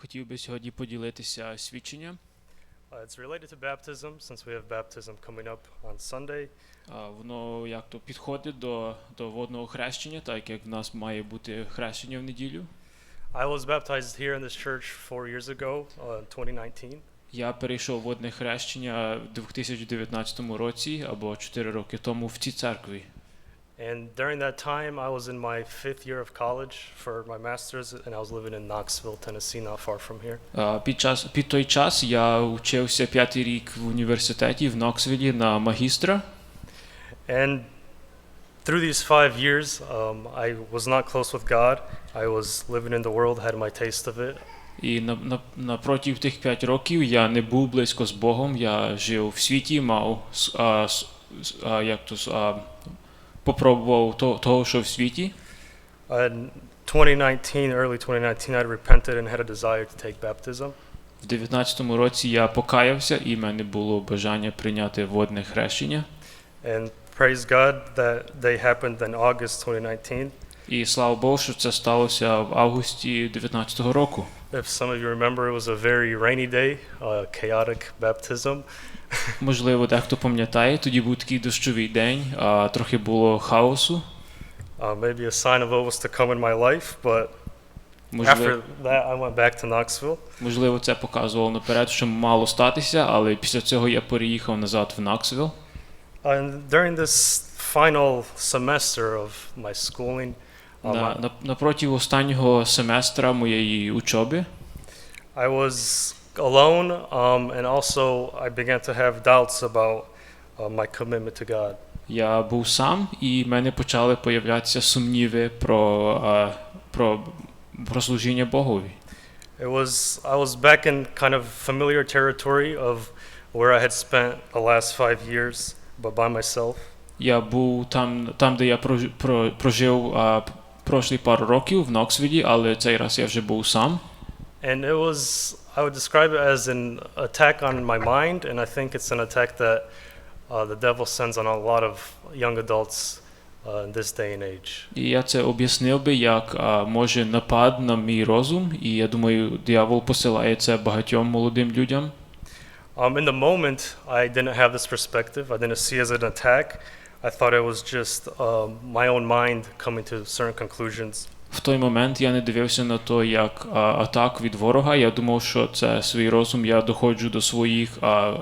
Хотів би сьогодні поділитися свідченням. Uh, it's related to baptism since we have baptism coming up on Sunday. А, Воно як то підходить до, до водного хрещення, так як в нас має бути хрещення в неділю. I was baptized here in this church four years ago, uh, 2019. Я перейшов водне хрещення в 2019 році або 4 роки тому в цій церкві. And during that time, I was in my fifth year of college for my master's, and I was living in Knoxville, Tennessee, not far from here. А, Під, час, під той час я вчився п'ятий рік в університеті в Ноксвілі на магістра. And through these five years, um, I was not close with God. I was living in the world, had my taste of it. І на, на, напроти тих 5 років я не був близько з Богом, я жив в світі, мав а, а, як то, а, попробував то, того, що в світі. In 2019, early 2019, I repented and had a desire to take baptism. В 19-му році я покаявся, і в мене було бажання прийняти водне хрещення. And praise God that they happened in August 2019. І слава Богу, що це сталося в августі 19-го року. If some of you remember, it was a very rainy day, a chaotic baptism. Можливо, дехто пам'ятає, тоді був такий дощовий день, а трохи було хаосу. Uh, maybe a sign of what was to come in my life, but Можливо, after that, I went back to Knoxville. можливо, це показувало наперед, що мало статися, але після цього я переїхав назад в Наксвіл. And during this final semester of my schooling, um, На, на, останнього семестра моєї учоби I was alone, um, and also I began to have doubts about uh, my commitment to God. я був сам, і в мене почали появлятися сумніви про, а, про, про служіння Богові. It was I was back in kind of familiar territory of where I had spent the last five years, but by myself. Я був там, там де я прож- про- прожив а, прошлі пару років в Ноксвілі, але цей раз я вже був сам. And it was I would describe it as an attack on my mind, and I think it's an attack that uh, the devil sends on a lot of young adults uh, in this day and age. І я це об'яснив би як а, може напад на мій розум, і я думаю, диявол посилає це багатьом молодим людям. Um, in the moment, I didn't have this perspective. I didn't see it as an attack. I thought it was just um, my own mind coming to certain conclusions. В той момент я не дивився на то як а, атак від ворога. Я думав, що це свій розум. Я доходжу до своїх а,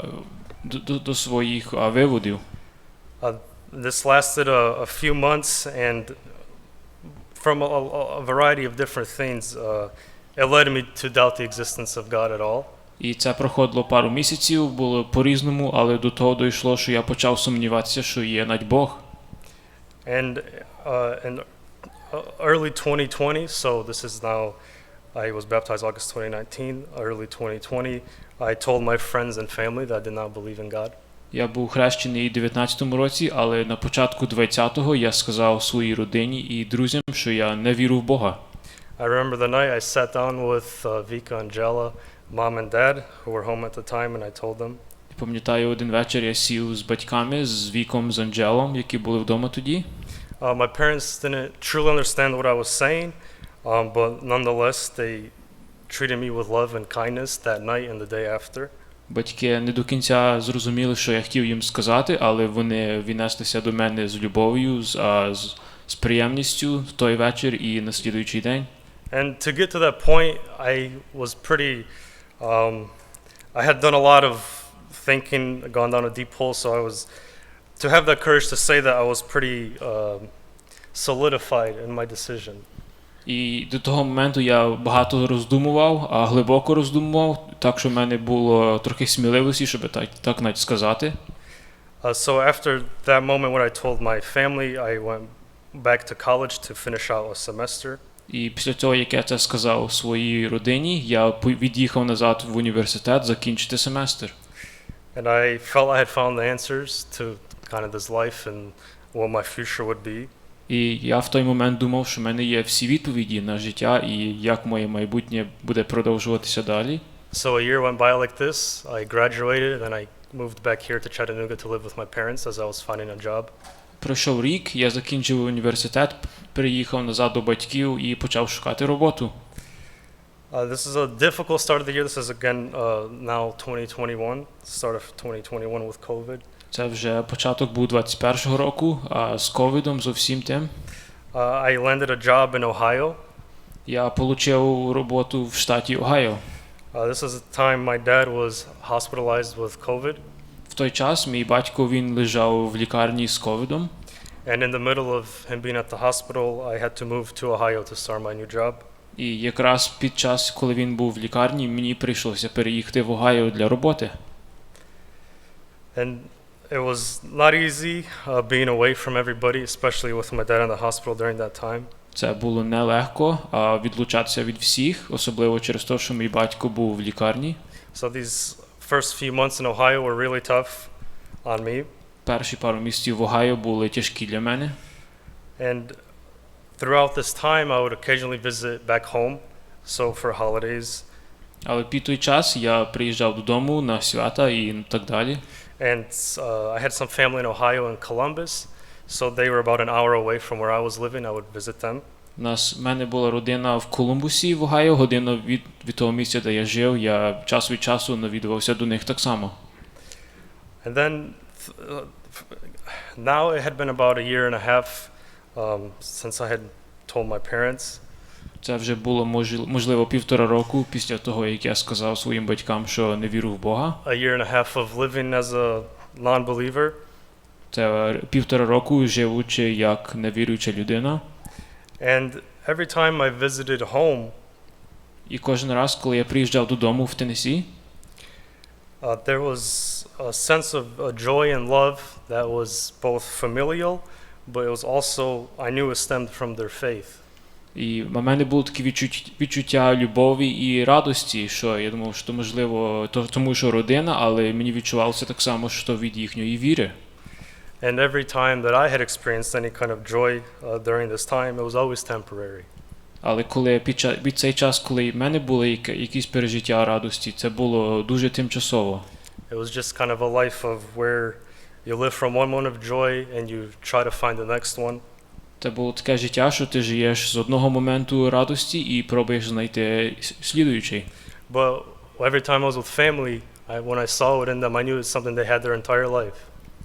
до, до, своїх а, виводів. Uh, this lasted a, a few months, and from a, a, variety of different things, uh, it led me to doubt the existence of God at all. І це проходило пару місяців, було по-різному, але до того дійшло, що я почав сумніватися, що є навіть Бог. And uh, in uh, early 2020, so this is now, I was baptized August 2019. Early 2020, I told my friends and family that I did not believe in God. Я був хрещений у 19-му році, але на початку 20-го я сказав своїй родині і друзям, що я не вірю в Бога. I remember the night I sat down with uh, Vika and Jella, mom and dad, who were home at the time, and I told them, Пам'ятаю, один вечір я сів з батьками, з Віком, з Анджелом, які були вдома тоді. uh, my parents didn't truly understand what I was saying, um, but nonetheless, they treated me with love and kindness that night and the day after. Батьки не до кінця зрозуміли, що я хотів їм сказати, але вони віднеслися до мене з любов'ю, з, а, з, з приємністю в той вечір і на слідуючий день. And to get to that point, I was pretty, um, I had done a lot of thinking, gone down a deep hole, so I was, to have that courage to say that I was pretty um, solidified in my decision. І до того моменту я багато роздумував, а глибоко роздумував, так що в мене було трохи сміливості, щоб так, так навіть сказати. Uh, so after that moment when I told my family, I went back to college to finish out a semester. І після того, як я це сказав своїй родині, я від'їхав назад в університет закінчити семестр. And I felt I had found the answers to kind of this life and what my future would be. І я в той момент думав, що в мене є всі відповіді на життя і як моє майбутнє буде продовжуватися далі. So a year went by like this. I graduated, and I moved back here to Chattanooga to live with my parents as I was finding a job. Пройшов рік, я закінчив університет, переїхав назад до батьків і почав шукати роботу. Uh, this is a difficult start of the year. This is again uh, now 2021, start of 2021 with COVID. Це вже початок був 21-го року, а з ковідом, з усім тим. Uh, I landed a job in Ohio. Я отримав роботу в штаті Огайо. Uh, this is the time my dad was hospitalized with COVID, В той час мій батько він лежав в лікарні з ковідом, and in the middle of him being at the hospital, I had to move to Ohio to start my new job. і якраз під час, коли він був в лікарні, мені прийшлося переїхати в Огайо для роботи. And it was not easy uh, being away from everybody, especially with my dad in the hospital during that time. Це було нелегко а відлучатися від всіх, особливо через те, що мій батько був в лікарні. So these first few months in Ohio were really tough on me. Перші пару місяців в Огайо були тяжкі для мене. And throughout this time, I would occasionally visit back home, so for holidays. Але під той час я приїжджав додому на свята і так далі. And uh, I had some family in Ohio and Columbus, so they were about an hour away from where I was living. I would visit them. У нас в мене була родина в Колумбусі в Огайо, година від, від того місця, де я жив. Я час від часу навідувався до них так само. And then th- uh, f- now it had been about a year and a half um, since I had told my parents. Це вже було можливо півтора року після того, як я сказав своїм батькам, що не вірю в Бога. A year and a half of living as a non-believer. Це півтора року живучи як невіруюча людина. And every time I visited home, І кожен раз, коли я приїжджав додому в Теннессі, uh, there was a sense of uh, joy and love that was both familial, but it was also, I knew it stemmed from their faith. І в мене було таке відчуття, любові і радості, що я думав, що можливо, то, тому що родина, але мені відчувалося так само, що від їхньої віри. And every time that I had experienced any kind of joy uh, during this time, it was always temporary. Але коли під, під цей час, коли в мене були якісь пережиття радості, це було дуже тимчасово. It was just kind of a life of where you live from one moment of joy and you try to find the next one. Це було таке життя, що ти живеш з одного моменту радості і пробуєш знайти слідуючий. But every time I was with family, I, when I saw it in them, I knew it's something they had their entire life.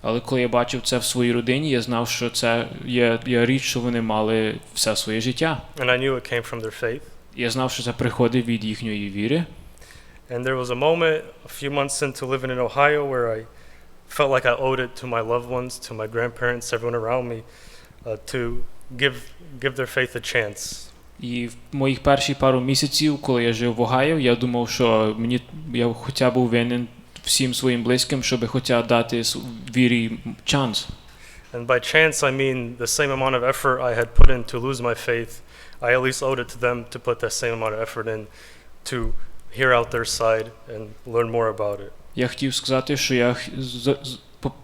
Але коли я бачив це в своїй родині, я знав, що це є, є річ, що вони мали все своє життя. And I knew it came from their faith. Я знав, що це приходить від їхньої віри. And there was a moment a few months into living in Ohio where I felt like I owed it to my loved ones, to my grandparents, everyone around me, uh, to give, give their faith a chance. І в моїх перші пару місяців, коли я жив в Огайо, я думав, що мені я хоча був винен всім своїм близьким, щоб хоча дати вірі шанс. And by chance, I mean the same amount of effort I had put in to lose my faith, I at least owed it to them to put that same amount of effort in to hear out their side and learn more about it. Я хотів сказати, що я,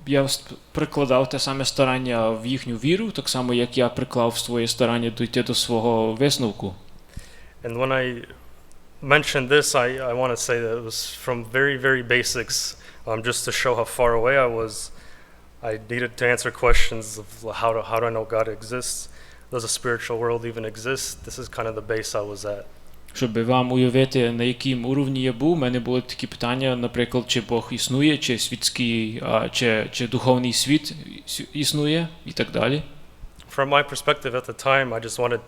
я с- прикладав те саме старання в їхню віру, так само як я приклав своє старання дійти до свого висновку. And when I mention this, I, I want to say that it was from very, very basics, um, just to show how far away I was. I needed to answer questions of how do, how do I know God exists? Does a spiritual world even exist? This is kind of the base I was at. Щоб вам уявити, на яким уровні я був, у мене були такі питання, наприклад, чи Бог існує, чи світський, чи, чи духовний світ існує, і так далі. From my perspective at the time, I just wanted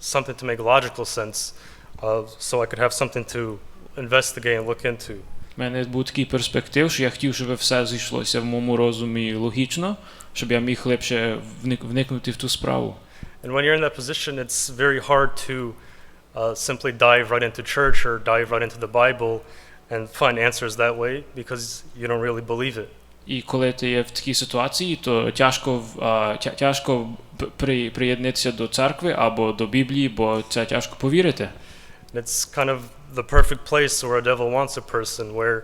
something to make logical sense uh, so I could have something to investigate and look into. У мене був такий перспектив, що я хотів, щоб все зійшлося в моєму розумі логічно, щоб я міг легше вник- вникнути в ту справу. And when you're in that position, it's very hard to uh, simply dive right into church or dive right into the Bible and find answers that way because you don't really believe it. І коли ти є в такій ситуації, то тяжко, в- а, тя- тяжко п- при, приєднатися до церкви або до Біблії, бо це тяжко повірити. And it's kind of the perfect place where a devil wants a person, where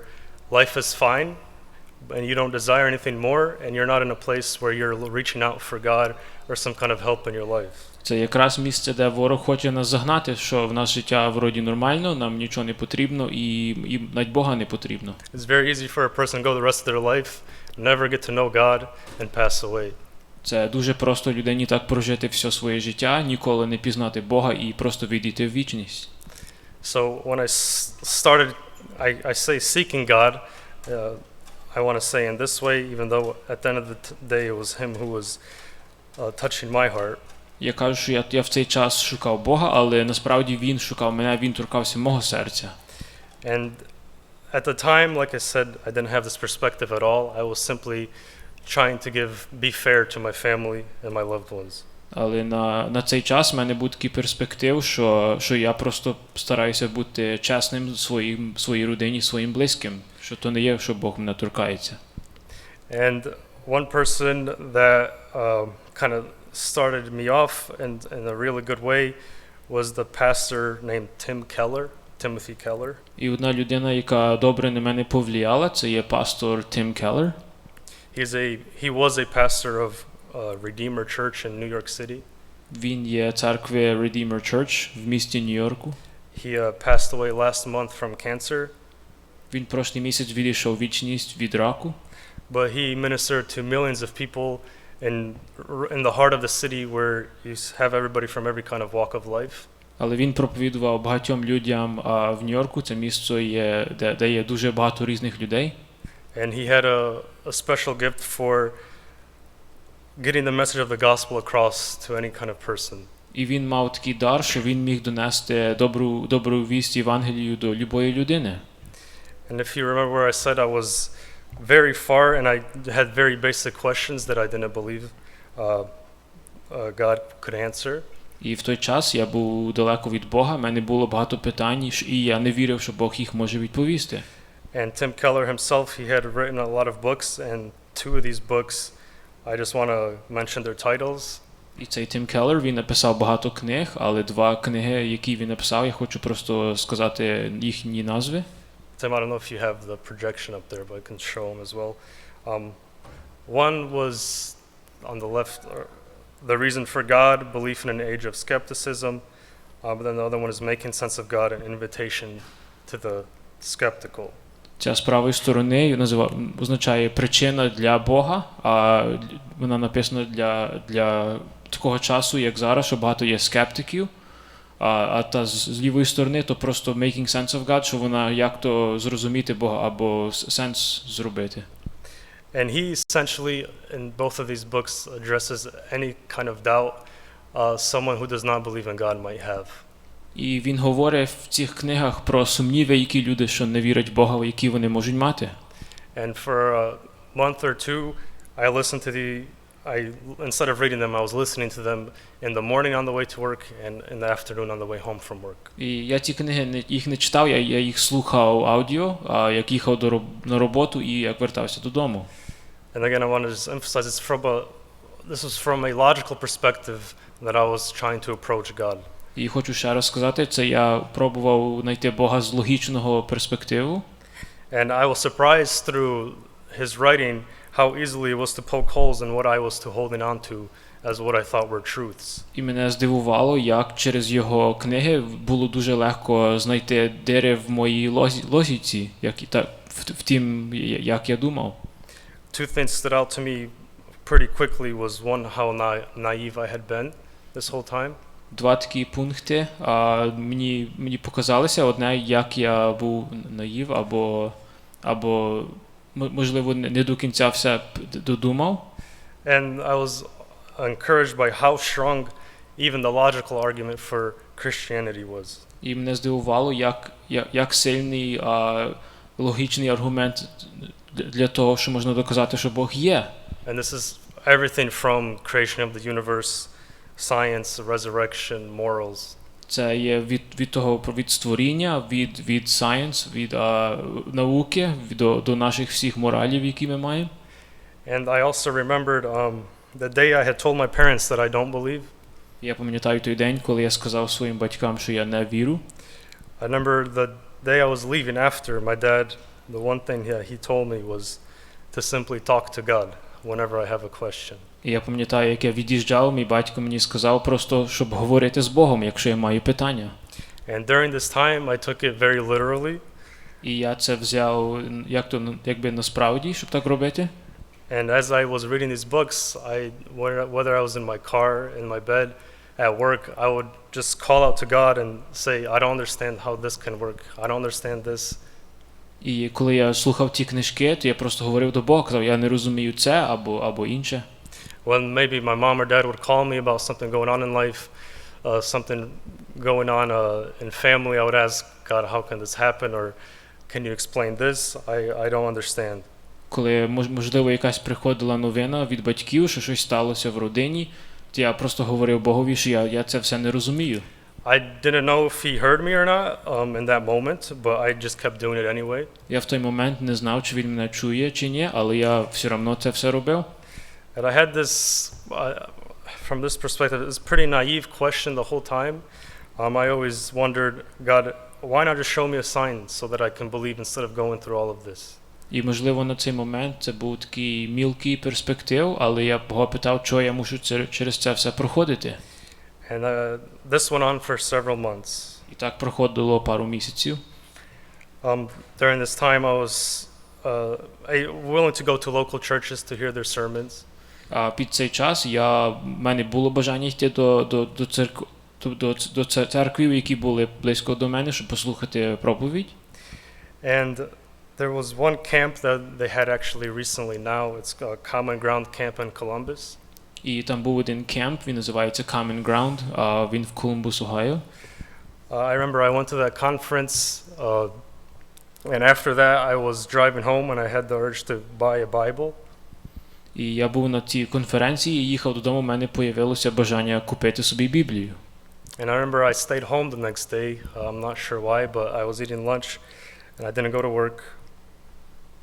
life is fine and you don't desire anything more, and you're not in a place where you're l- reaching out for God or some kind of help in your life. Це якраз місце, де ворог хоче нас загнати, що в нас життя вроді нормально, нам нічого не потрібно і, і навіть Бога не потрібно. It's very easy for a person to go the rest of their life, never get to know God, and pass away. Це дуже просто людині так прожити все своє життя, ніколи не пізнати Бога і просто відійти в вічність. So when I started, I, I say seeking God, uh, I want to say in this way, even though at the end of the day it was Him who was uh, touching my heart. Я кажу, що я, я в цей час шукав Бога, але насправді він шукав мене, він торкався мого серця. And at the time, like I said, I didn't have this perspective at all. I was simply trying to give, be fair to my family and my loved ones. Але на, на цей час в мене був такий перспектив, що, що я просто стараюся бути чесним своїм, своїй родині, своїм близьким, що то не є, що Бог мене торкається. And one person that um, kind of started me off in, in a really good way was the pastor named Tim Keller, Timothy Keller. І одна людина, яка добре на мене повлияла, це є пастор Тим Келлер. He's a, he was a pastor of uh, Redeemer Church in New York City. Він є церкви Redeemer Church в місті Нью-Йорку. He uh, passed away last month from cancer, Він прошлий місяць відійшов в вічність від раку, but he ministered to millions of people in, in the heart of the city where you s- have everybody from every kind of walk of life. але він проповідував багатьом людям а, в Нью-Йорку. Це місто є, де, де є дуже багато різних людей. And he had a, a special gift for getting the message of the gospel across to any kind of person. І він мав такий дар, що він міг донести добру, добру вість Євангелію до любої людини. And if you remember where I said I was very far and I had very basic questions that I didn't believe uh, uh, God could answer. І в той час я був далеко від Бога, в мене було багато питань, і я не вірив, що Бог їх може відповісти. And Tim Keller himself, he had written a lot of books, and two of these books, I just want to mention their titles. І цей Тим Келлер, він написав багато книг, але два книги, які він написав, я хочу просто сказати їхні назви. Tim, I don't know if you have the projection up there, but I can show them as well. Um, one was on the left, uh, The Reason for God, Belief in an Age of Skepticism. Uh, but then the other one is Making Sense of God, an invitation to the skeptical. Ця з правої сторони назива, означає причина для Бога, а вона написана для, для такого часу, як зараз, що багато є скептиків. А, а та з, з лівої сторони то просто making sense of God, що вона як то зрозуміти Бога або сенс зробити. And he essentially, in both of these books, addresses any kind of doubt uh, someone who does not believe in God might have. І він говорить в цих книгах про сумніви, які люди, що не вірять в Бога, які вони можуть мати. And for a month or two, I listened to the, I, instead of reading them, I was listening to them in the morning on the way to work and in the afternoon on the way home from work. І я ці книги не, їх не читав, я, я їх слухав аудіо, а як їхав до, на роботу і як вертався додому. And again, I want to just emphasize it's from a, this was from a logical perspective that I was trying to approach God. І хочу ще раз сказати, це я пробував знайти Бога з логічного перспективу. And I was surprised through his writing how easily it was to poke holes in what I was to holding on to as what I thought were truths. І мене здивувало, як через його книги було дуже легко знайти дири в моїй логіці, як, і та, в, тім, як я думав. Two things stood out to me pretty quickly was one, how na- naive I had been this whole time. Два такі пункти. А, мені, мені показалося одне, як я був наїв, або, або можливо, не до кінця все додумав. And I was encouraged by how strong even the logical argument for Christianity was. І мене здивувало, як, як, як сильний а, логічний аргумент для того, що можна доказати, що Бог є. And this is everything from creation of the universe, science, resurrection, morals. Це є від, від того про- від створіння, від, від science, від а, науки від, до, до наших всіх моралів, які ми маємо. And I also remembered um, the day I had told my parents that I don't believe. Я пам'ятаю той день, коли я сказав своїм батькам, що я не вірю. I remember the day I was leaving after my dad, the one thing he, he told me was to simply talk to God whenever I have a question. І я пам'ятаю, як я від'їжджав, мій батько мені сказав просто, щоб говорити з Богом, якщо я маю питання. And during this time, I took it very literally. І я це взяв як то якби насправді, щоб так робити. And as I was reading these books, I, whether I was in my car, in my bed, at work, I would just call out to God and say, I don't understand how this can work. I don't understand this. І коли я слухав ті книжки, то я просто говорив до Бога, казав, я не розумію це або, або інше. When maybe my mom or dad would call me about something going on in life, uh, something going on uh, in family, I would ask God, how can this happen? Or can you explain this? I, I don't understand. Коли мож- можливо якась приходила новина від батьків, що щось сталося в родині, то я просто говорив Богові, що я, я це все не розумію. I didn't know if he heard me or not um, in that moment, but I just kept doing it anyway. Я в той момент не знав, чи він мене чує чи ні, але я все одно це все робив. And I had this, uh, from this perspective, this pretty naive question the whole time. Um, I always wondered, God, why not just show me a sign so that I can believe instead of going through all of this? І можливо на цей момент це був такий мілкий перспектив, але я Бога питав, що я мушу це- через це все проходити. And uh, this went on for several months. І так проходило пару місяців. Um, during this time, I was uh, I, willing to go to local churches to hear their sermons. А під цей час я, в мене було бажання йти до, до, до, церкв, до, до, церквів, які були близько до мене, щоб послухати проповідь. And there was one camp that they had actually recently now. It's a Common Ground Camp in Columbus. І там був один кемп, він називається Common Ground, а він в Колумбус, Огайо. Uh, I remember I went to that conference, uh, and after that, I was driving home and I had the urge to buy a Bible. І я був на цій конференції і їхав додому, у мене появилося бажання купити собі Біблію. And I remember I stayed home the next day. Uh, I'm not sure why, but I was eating lunch and I didn't go to work.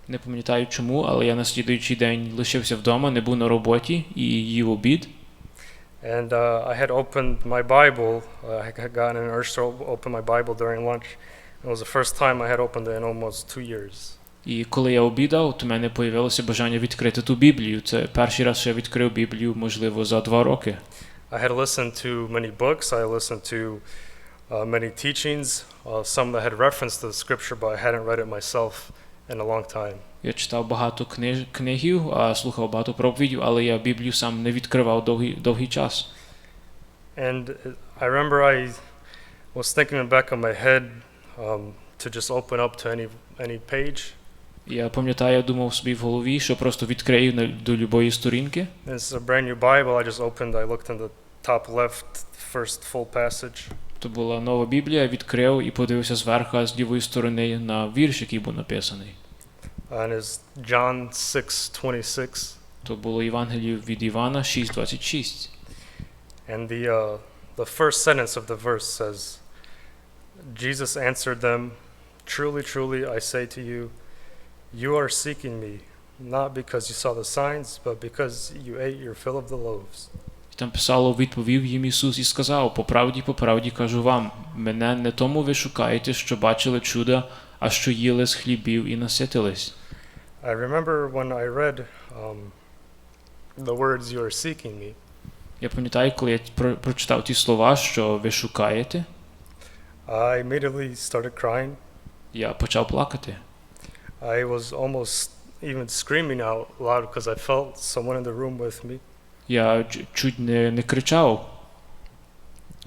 Не пам'ятаю чому, але я на слідуючий день лишився вдома, не був на роботі і їв обід. And uh, I had opened my Bible. Uh, I had gotten an urge to open my Bible during lunch. It was the first time I had opened it in almost two years. І коли я обідав, то в мене появилося бажання відкрити ту Біблію. Це перший раз, що я відкрив Біблію, можливо, за два роки. I had listened to many books. I listened to uh, many teachings, uh, some that had reference to the scripture, but I hadn't read it myself in a long time. Я читав багато книж, книгів, а слухав багато проповідів, але я Біблію сам не відкривав довгий, довгий час. And uh, I remember I was thinking in the back of my head um, to just open up to any any page. Я пам'ятаю, я думав собі в голові, що просто відкрию на- до любої сторінки. It's a brand new Bible. I just opened. I looked in the top left, first full passage, То була нова Біблія, відкрив і подивився зверху з лівої сторони на вірш, який був написаний. and it's John six twenty six. То було Євангеліє від Івана 6.26. And the, uh, the first sentence of the verse says, Jesus answered them, Truly, truly, I say to you, you are seeking me, not because you saw the signs, but because you ate your fill of the loaves. І там писало, відповів їм Ісус і сказав, по правді, по правді кажу вам, мене не тому ви шукаєте, що бачили чуда, а що їли з хлібів і наситились. I remember when I read um, the words, You are seeking me, Я пам'ятаю, коли я про- прочитав ті слова, що ви шукаєте, I immediately started crying. я почав плакати. I was almost even screaming out loud because I felt someone in the room with me. Я ч- чуть не, не кричав.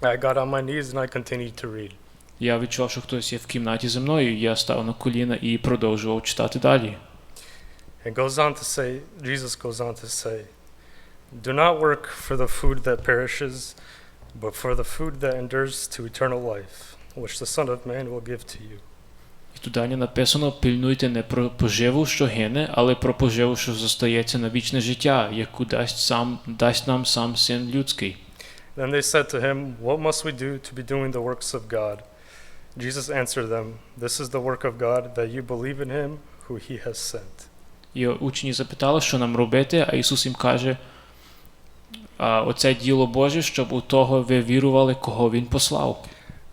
I got on my knees and I continued to read. Я відчув, що хтось є в кімнаті зі мною, я став на коліна і продовжував читати далі. It goes on to say, Jesus goes on to say, Do not work for the food that perishes, but for the food that endures to eternal life, which the Son of Man will give to you. І тут далі написано: пильнуйте не про поживу, що гине, але про поживу, що зостається на вічне життя, яку дасть сам дасть нам сам син людський. Then they said to him, What must we do to be doing the works of God? Jesus answered them, This is the work of God, that you believe in him who he has sent. І учні запитали, що нам робити, а Ісус їм каже: оце діло Боже, щоб у того ви вірували, кого Він послав.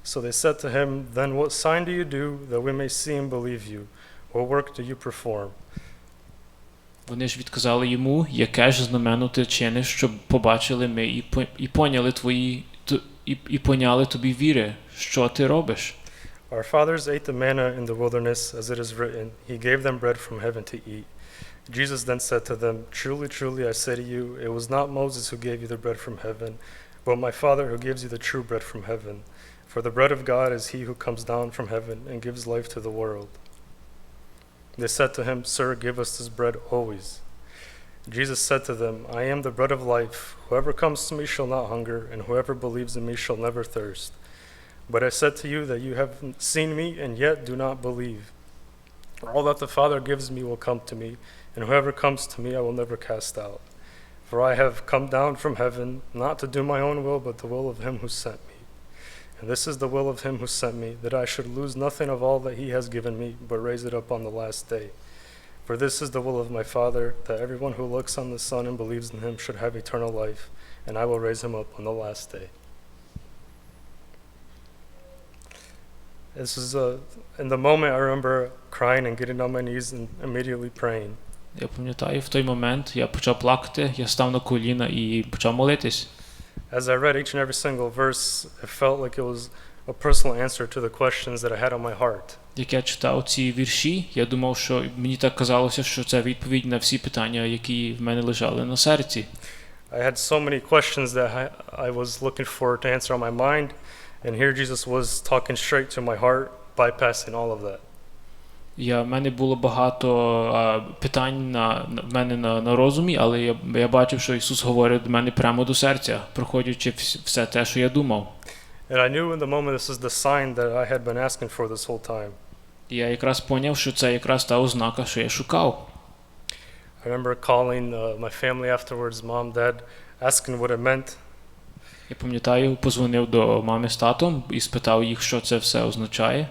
So they said to him, Then what sign do you do that we may see and believe you? What work do you perform? Вони ж відказали йому, яке ж знамено ти чиниш, щоб побачили ми і, по- і поняли твої т- і, і поняли тобі віри, що ти робиш. Our fathers ate the manna in the wilderness, as it is written, He gave them bread from heaven to eat. Jesus then said to them, Truly, truly, I say to you, it was not Moses who gave you the bread from heaven, but my Father who gives you the true bread from heaven. For the bread of God is he who comes down from heaven and gives life to the world. They said to him, Sir, give us this bread always. Jesus said to them, I am the bread of life. Whoever comes to me shall not hunger, and whoever believes in me shall never thirst. But I said to you that you have seen me and yet do not believe. All that the Father gives me will come to me, and whoever comes to me I will never cast out. For I have come down from heaven, not to do my own will, but the will of him who sent me. And this is the will of him who sent me, that I should lose nothing of all that he has given me, but raise it up on the last day. For this is the will of my Father, that everyone who looks on the Son and believes in him should have eternal life, and I will raise him up on the last day. This is uh, in the moment I remember crying and getting on my knees and immediately praying. Я пам'ятаю, в той момент я почав плакати, я став на коліна і почав молитись. As I read each and every single verse, it felt like it was a personal answer to the questions that I had on my heart. Як я читав ці вірші, я думав, що мені так казалося, що це відповідь на всі питання, які в мене лежали на серці. I had so many questions that I, I was looking for to answer on my mind, and here Jesus was talking straight to my heart, bypassing all of that. Я, в мене було багато а, питань на, на в мене на, на розумі, але я, я бачив, що Ісус говорить до мене прямо до серця, проходячи вс- все те, що я думав. And I knew in the moment this is the sign that I had been asking for this whole time. І я якраз поняв, що це якраз та ознака, що я шукав. I remember calling uh, my family afterwards, mom, dad, asking what it meant. Я пам'ятаю, позвонив до мами з татом і спитав їх, що це все означає.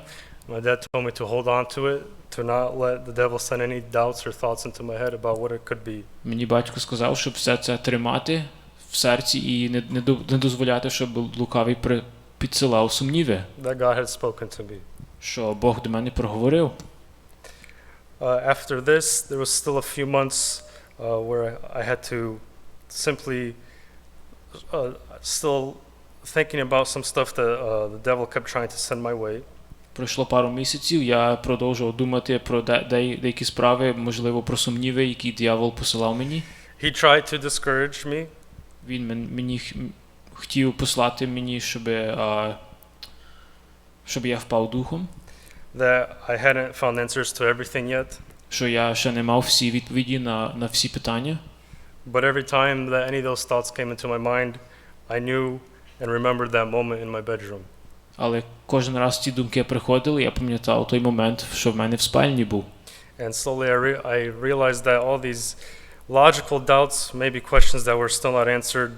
My dad told me to hold on to it, to not let the devil send any doubts or thoughts into my head about what it could be. Мені батько сказав, щоб все це тримати в серці і не, не, до- не дозволяти, щоб лукавий при, підсилав сумніви, That God had spoken to me. що Бог до мене проговорив. Uh, after this, there was still a few months uh, where I had to simply, uh, still thinking about some stuff that uh, the devil kept trying to send my way. Пройшло пару місяців, я продовжував думати про де, де, деякі справи, можливо, про сумніви, які диявол посилав мені. He tried to discourage me. Він мені хотів послати мені, щоб, щоб я впав духом, that I hadn't found answers to everything yet. що я ще не мав всі відповіді на, на всі питання. But every time that any of those thoughts came into my mind, I knew and remembered that moment in my bedroom. Але кожен раз ці думки приходили, я пам'ятав той момент, що в мене в спальні був. And slowly I, re- I realized that all these logical doubts, maybe questions that were still not answered,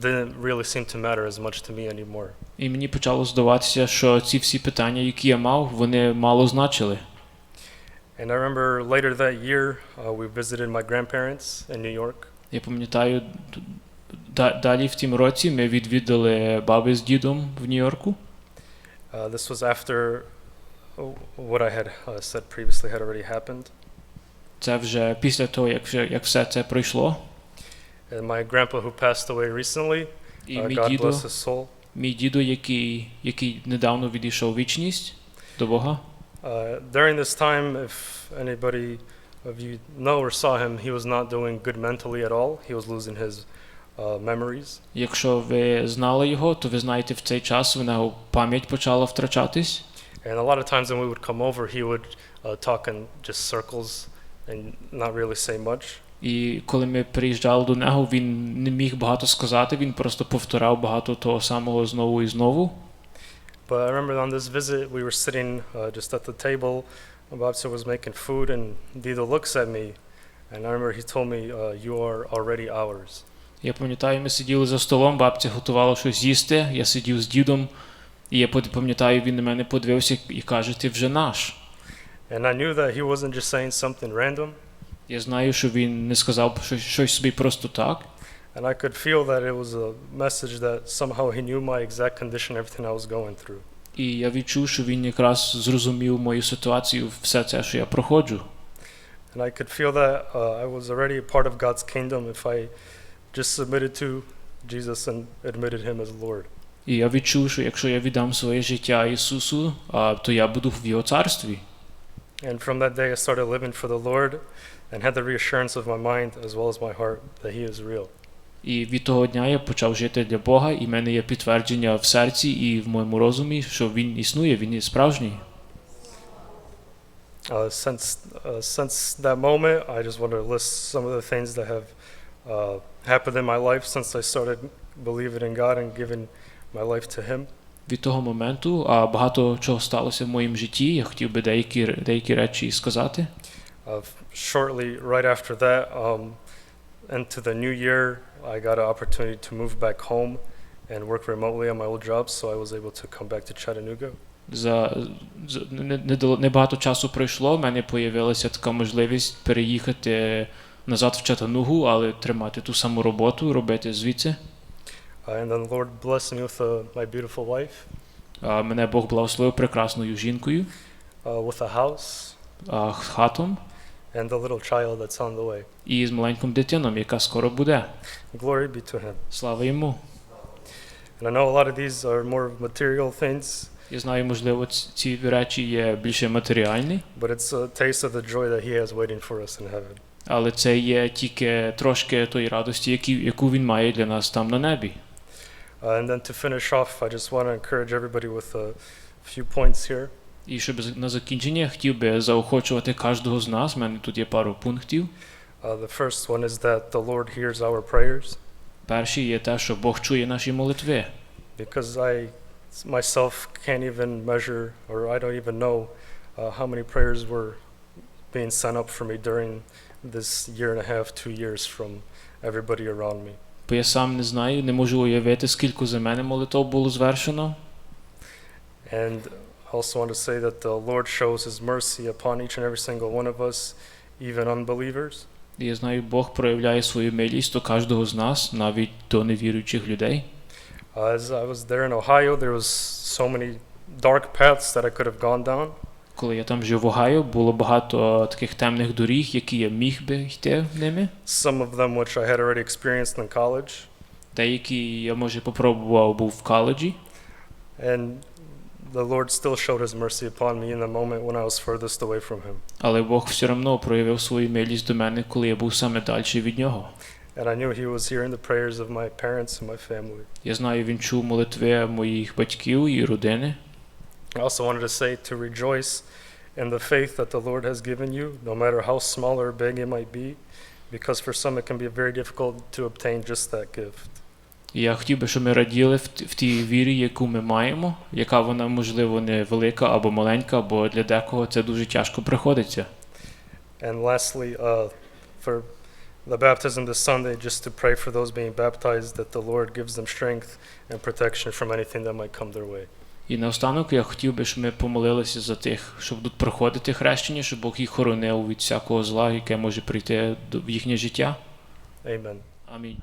didn't really seem to matter as much to me anymore. І мені почало здаватися, що ці всі питання, які я мав, вони мало значили. And I remember later that year, uh, we visited my grandparents in New York. Я пам'ятаю, далі в тім році ми відвідали баби з дідом в Нью-Йорку. Uh, this was after uh, what I had uh, said previously had already happened. Це вже після того, як, вже, як все це пройшло. And my grandpa, who passed away recently, І uh, мій God дідо, bless his soul, мій дідо, який, який недавно відійшов у вічність до Бога. Uh, during this time, if anybody of you know or saw him, he was not doing good mentally at all. He was losing his uh, memories. Якщо ви знали його, то ви знаєте, в цей час в нього пам'ять почала втрачатись. And a lot of times when we would come over, he would uh, talk in just circles and not really say much. І коли ми приїжджали до нього, він не міг багато сказати, він просто повторяв багато того самого знову і знову. But I remember on this visit, we were sitting uh, just at the table. Babsa was making food, and Dido looks at me, and I remember he told me, uh, "You are already ours." Я пам'ятаю, ми сиділи за столом, бабця готувала щось їсти, я сидів з дідом, і я пам'ятаю, він на мене подивився і каже, ти вже наш. And I knew that he wasn't just saying something random. Я знаю, що він не сказав щось, собі просто так. And I could feel that it was a message that somehow he knew my exact condition, everything I was going through. І я відчув, що він якраз зрозумів мою ситуацію, все це, що я проходжу. And I could feel that uh, I was already a part of God's kingdom if I just submitted to Jesus and admitted him as Lord. І я відчув, що якщо я віддам своє життя Ісусу, а, то я буду в Його царстві. And from that day, I started living for the Lord and had the reassurance of my mind as well as my heart that he is real. І від того дня я почав жити для Бога, і в мене є підтвердження в серці і в моєму розумі, що він існує, він є справжній. Uh, since uh, since that moment, I just want to list some of the things that have uh, happened in my life since I started believing in God and giving my life to Him. Від того моменту а багато чого сталося в моєму житті. Я хотів би деякі, деякі речі сказати. Uh, shortly right after that, um, into the new year, I got an opportunity to move back home and work remotely on my old job, so I was able to come back to Chattanooga. За, за не, не, небагато часу пройшло. в мене з'явилася така можливість переїхати назад в Чатанугу, але тримати ту саму роботу, робити звідси. Uh, and then the Lord blessed me with uh, my beautiful wife, А мене Бог благословив прекрасною жінкою, uh, with a house, а, хатом and a little child that's on the way. і з маленьким дитином, яка скоро буде. Glory be to Him. Слава йому! And I know a lot of these are more material things, Я знаю, можливо, ці речі є більше матеріальні, but it's a taste of the joy that He has waiting for us in heaven. Але це є тільки трошки тої радості, яку він має для нас там на небі. Uh, and then to finish off, I just want to encourage everybody with a few points here. І щоб на закінчення хотів би заохочувати кожного з нас. У мене тут є пару пунктів. Uh, the first one is that the Lord hears our prayers Перший є те, що Бог чує наші молитви. because I myself can't even measure or I don't even know uh, how many prayers were being sent up for me during this year and a half, two years from everybody around me. Бо я сам не знаю, не можу уявити, скільки за мене молитов було звершено. And I also want to say that the Lord shows His mercy upon each and every single one of us, even unbelievers. І я знаю, Бог проявляє свою милість до кожного з нас, навіть до невіруючих людей. Uh, as I was there in Ohio, there was so many dark paths that I could have gone down. Коли я там жив в Огайо, було багато таких темних доріг, які я міг би йти ними. Some of them which I had already experienced in college. Деякі я може попробував був в коледжі, And the Lord still showed His mercy upon me in the moment when I was furthest away from Him. але Бог все одно проявив свою милість до мене, коли я був саме далі від нього. And I knew He was hearing the prayers of my parents and my family. Я знаю, він чув молитви моїх батьків і родини. I also wanted to say to rejoice in the faith that the Lord has given you, no matter how small or big it might be, because for some it can be very difficult to obtain just that gift. І я хотів би, щоб ми раділи в, т- в тій вірі, яку ми маємо, яка вона, можливо, не велика або маленька, бо для декого це дуже тяжко приходиться. And lastly, uh, for the baptism this Sunday, just to pray for those being baptized that the Lord gives them strength and protection from anything that might come their way. І наостанок я хотів би, щоб ми помолилися за тих, що будуть проходити хрещення, щоб Бог їх хоронив від всякого зла, яке може прийти в їхнє життя. Amen. Амінь.